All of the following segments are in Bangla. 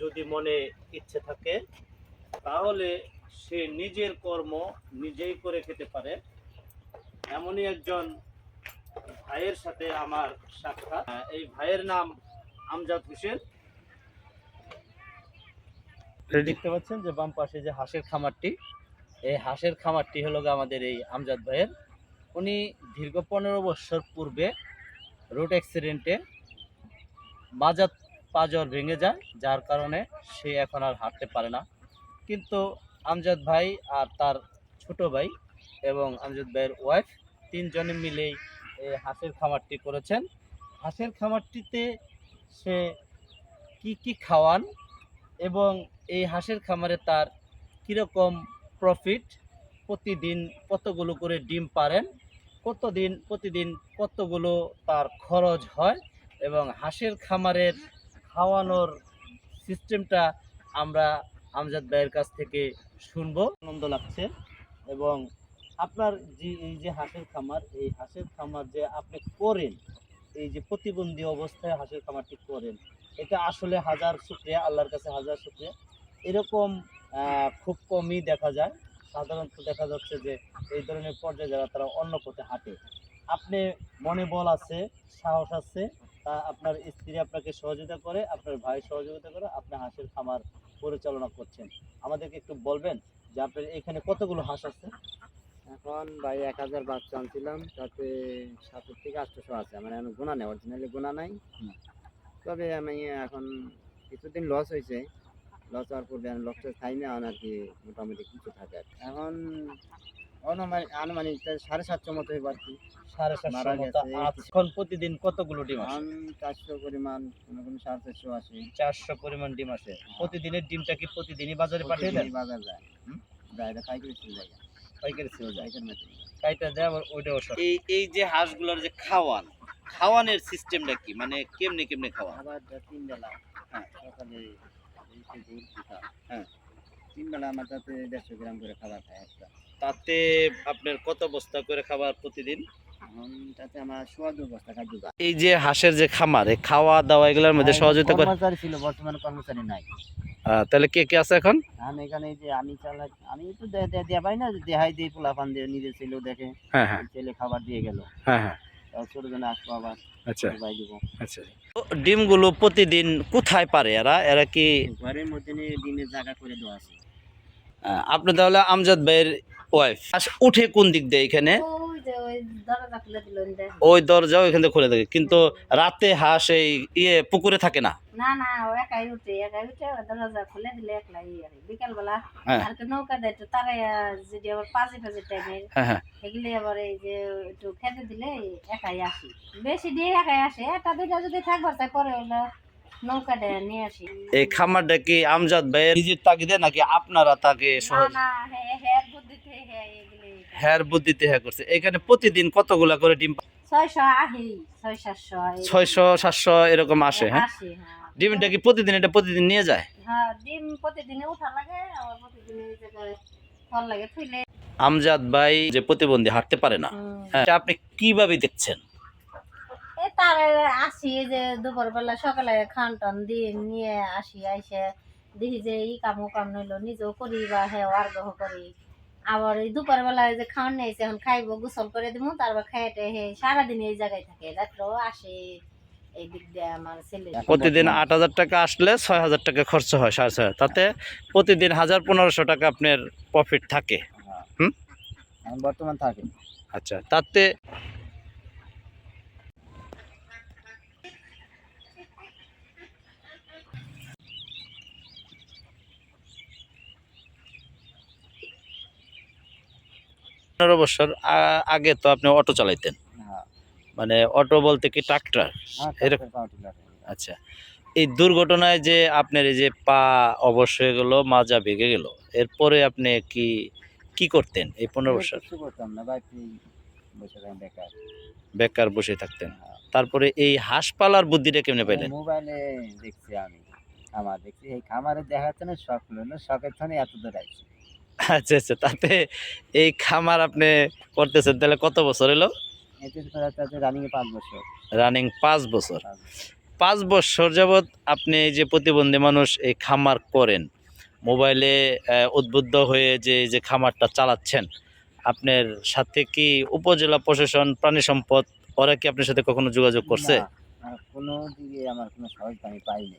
যদি মনে ইচ্ছে থাকে তাহলে সে নিজের কর্ম নিজেই করে খেতে পারে। এমনই একজন ভাইয়ের সাথে আমার সাক্ষাৎ। এই ভাইয়ের নাম আমজাদ হোসেন। দেখতে পাচ্ছেন যে বাম পাশে যে হাঁসের খামারটি এই হাঁসের খামারটি হলো আমাদের এই আমজাদ ভাইয়ের। উনি দীর্ঘ পনেরো বছর পূর্বে রোড অ্যাক্সিডেন্টে মাজাত পাজর ভেঙে যায়, যার কারণে সে এখন আর হাঁটতে পারে না। কিন্তু আমজাদ ভাই আর তার ছোট ভাই এবং আমজাদ ভাইয়ের ওয়াইফ তিনজনে মিলেই হাঁসের খামারটি করেছেন। হাঁসের খামারটিতে সে কি কি খাওয়ান এবং এই হাঁসের খামারে তার কীরকম প্রফিট প্রতিদিন কতগুলো করে ডিম পারেন? কতদিন, প্রতিদিন কতগুলো তার খরচ হয় এবং হাঁসের খামারের খাওয়ানোর সিস্টেমটা আমরা আমজাদ ভাইয়ের কাছ থেকে শুনব। আনন্দ লাগছে এবং আপনার যে এই যে হাঁসের খামার, এই হাঁসের খামার যে আপনি করেন, এই যে প্রতিবন্ধী অবস্থায় হাঁসের খামারটি করেন, এটা আসলে হাজার শুক্রিয়া, আল্লাহর কাছে হাজার শুক্রিয়া। এরকম খুব কমই দেখা যায়। সাধারণত দেখা যাচ্ছে যে এই ধরনের পর্যায়ে যারা, তারা অন্য পথে হাঁটে। আপনি মনে বল আছে, সাহস আছে তা আপনার স্ত্রী আপনাকে সহযোগিতা করে আপনার ভাই সহযোগিতা করে আপনি হাঁসের খামার পরিচালনা করছেন। আমাদেরকে একটু বলবেন যে আপনার এখানে কতগুলো হাঁস আছে? এখন ভাই এক হাজার বাচ্চা আনছিলাম তাতে সাতের থেকে আটশোশো আছে। মানে এখন গোনা নেই অরিজিনালি গোনা নাই। তবে আমি এখন কিছুদিন লস হয়েছে। লস হওয়ার পর আমি লসটা থাইমে এখন আর কি মোটামুটি কিছু থাকে আর এখন আনুমানিক সাড়ে সাতশো মতো হইব কি। সাড়ে সাতশো মতো। এখন প্রতিদিন কতগুলো ডিম আসে? চারশো পরিমাণ কোনো কোনো সাড়ে চারশো আসে। চারশো পরিমাণ ডিম আসে। প্রতিদিনের ডিমটা কি প্রতিদিনই বাজারে পাঠিয়ে দেন? বাজার যায়। হুম? যায় এটা পাইকারি ছিল যায়। পাইকারি ছিল যায়। পাইকারি মেতে কাইটা দেয় আবার ওইটাও এই এই যে হাঁসগুলোর যে খাওয়ান খাওয়ানোর সিস্টেমটা কি? মানে কেমনে কেমনে খাওয়া আবার যা তিন বেলা হ্যাঁ। সকালে হ্যাঁ। তিন বেলা আমার তাতে দেড়শো গ্রাম করে খাবার খায় একটা। তাতে আপনার কত বস্তা করে খাবার প্রতিদিন? তাতে আমার সোয়া দু বস্তা খাদ্য এই যে হাঁসের যে খামার এই খাওয়া দাওয়া এগুলোর মধ্যে সহযোগিতা করে কর্মচারী ছিল বর্তমানে কর্মচারী নাই। তাহলে কে কে আছে এখন? আমি এখানে যে আমি আমি তো দেয়া পাই না দেহাই দিয়ে পোলাপান দিয়ে নিজের ছেলেও দেখে। হ্যাঁ হ্যাঁ। ছেলে খাবার দিয়ে গেল। হ্যাঁ হ্যাঁ। আচ্ছা। আচ্ছা। ডিমগুলো প্রতিদিন কোথায় পারে এরা? এরা কি ঘরের মধ্যে ডিমের জায়গা করে দেওয়া আছে। আপনি তাহলে আমজাদ ভাইয়ের ওয়াইফ উঠে কোন দিক দিয়ে এখানে? ওই দরজা খুলে দিল দেখ ওই দরজাও এখান থেকে খুলে থাকে। কিন্তু রাতে হাঁস এই ইয়ে পুকুরে থাকে না? না না ও একাই উঠে একাই উঠে দরজা খুলে দিলে একলাই আর বিকাল বেলা হ্যাঁ। আর কি নৌকা দেয় তারা যদি আবার পাঁচে পাঁচে টাইমের হ্যাঁ হ্যাঁ। এগুলি আবার এই যে একটু খেতে দিলে একাই আসি। বেশি দিয়ে একাই আসে একটা দুইটা যদি থাকবার তাই পরে হলো নৌকা নিয়ে আসি। এই খামারটা কি আমজাদ ভাইয়ের নিজের তাগিদে নাকি আপনারা তাকে সহজ হ্যার বুদ্ধিতে হ্যাঁ করছে। এখানে প্রতিদিন কতগুলা করে ডিম ছয়শো সাতশো এরকম আসে হ্যাঁ? আসে হ্যাঁ। ডিমটা কি প্রতিদিন এটা প্রতিদিন নিয়ে যায়? হ্যাঁ ডিম প্রতিদিনে উঠা লাগে আবার প্রতিদিনে এই জায়গায় ফল লাগে আমজাদ ভাই যে প্রতিবন্ধী হাঁটতে পারে না হ্যাঁ আপনি কীভাবে দেখছেন? আসি এই যে দুপুরবেলা সকালে খান টান দিয়ে নিয়ে আসি আইসে দেখি যে ই কাম ও কাম নইলো নিজেও করি বা হে আগ্রহ করি। আবার এই দুপুর বেলায় যে খাওয়ান নিয়েছে এখন খাইবো গোসল করে দিব তারপর খাইতে হে সারাদিন এই জায়গায় থাকে। রাত্রেও আসে এই দিক দিয়ে আমার ছেলে। প্রতিদিন আট হাজার টাকা আসলে ছয় হাজার টাকা খরচ হয় সাড়ে ছয় তাতে প্রতিদিন হাজার পনেরোশো টাকা আপনার প্রফিট থাকে। হুম? বর্তমান থাকে। আচ্ছা তাতে পনেরো বছর আগে তো আপনি অটো চালাইতেন। হ্যাঁ। মানে অটো বলতে কি ট্রাক্টর? হ্যাঁ, এরকম-। আচ্ছা। এই দুর্ঘটনায় যে আপনার এই যে পা অবশ্য হয়ে গেল মাজা ভেঙে গেল এরপরে আপনি কি কি করতেন এই পনেরো বছর? বেকার। বেকার বসে থাকতেন। তারপরে এই হাঁস পালার বুদ্ধিটা কেমনে পাইলেন? মোবাইলে দেখছি আমি। আমার দেখছি এই খামারে দেখাচ্ছে না শখ হলো না শখের থানে এত দূর আইছি। আচ্ছা আচ্ছা। তাতে এই খামার আপনি করতেছেন তাহলে কত বছর এলো? রানিং পাঁচ বছর। রানিং পাঁচ বছর। যাবৎ আপনি যে প্রতিবন্ধী মানুষ এই খামার করেন মোবাইলে উদ্বুদ্ধ হয়ে যে যে খামারটা চালাচ্ছেন আপনার সাথে কি উপজেলা প্রশাসন প্রাণী সম্পদ ওরা কি আপনার সাথে কখনো যোগাযোগ করছে? কোনো দিকে আমার কোনো সহযোগিতা আমি পাইনি।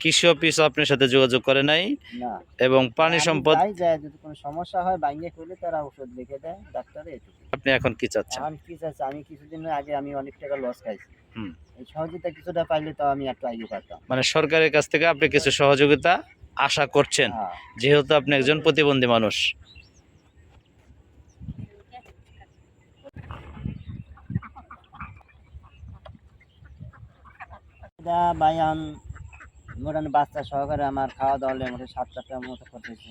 কৃষি অফিস আপনার সাথে যোগাযোগ করে নাই না। এবং প্রাণী আমি সম্পদ যায় যদি কোনো সমস্যা হয় বাইঙ্গে করলে তারা ওষুধ লিখে দেয় ডাক্তারে এটুকু। আপনি এখন কি চাচ্ছেন? এখন কি চাচ্ছে? আমি কিছুদিন আগে আমি অনেক টাকা লস খাইছি। হুম। এই সহযোগিতা কিছুটা পাইলে তো আমি একটু আগে পারতাম। মানে সরকারের কাছ থেকে আপনি কিছু সহযোগিতা আশা করছেন হ্যাঁ। যেহেতু আপনি একজন প্রতিবন্ধী মানুষ। এটা ভাই এখন মোটামুটি বাচ্চা সহকারে আমার খাওয়া দাওয়া মোটামুটি সাত টাকার মতো করতেছে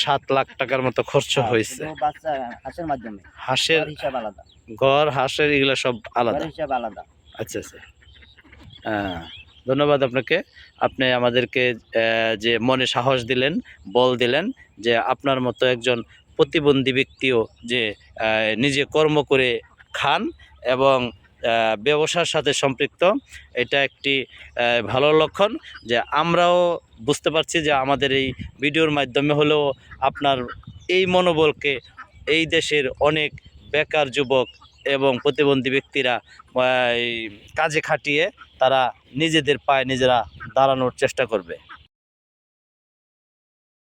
সাত লাখ টাকার মতো খরচ হয়েছে। বাচ্চা হাঁসের মাধ্যমে। হাঁসের হিসাব আলাদা। ঘর হাঁসের এগুলো সব আলাদা। হিসাব আলাদা। আচ্ছা আচ্ছা। হ্যাঁ, ধন্যবাদ আপনাকে। আপনি আমাদেরকে যে মনে সাহস দিলেন বল দিলেন যে আপনার মতো একজন প্রতিবন্ধী ব্যক্তিও যে নিজে কর্ম করে খান এবং ব্যবসার সাথে সম্পৃক্ত। এটা একটি ভালো লক্ষণ যে আমরাও বুঝতে পারছি যে আমাদের এই ভিডিওর মাধ্যমে হলেও আপনার এই মনোবলকে এই দেশের অনেক বেকার যুবক এবং প্রতিবন্ধী ব্যক্তিরা কাজে খাটিয়ে তারা নিজেদের পায়ে নিজেরা দাঁড়ানোর চেষ্টা করবে।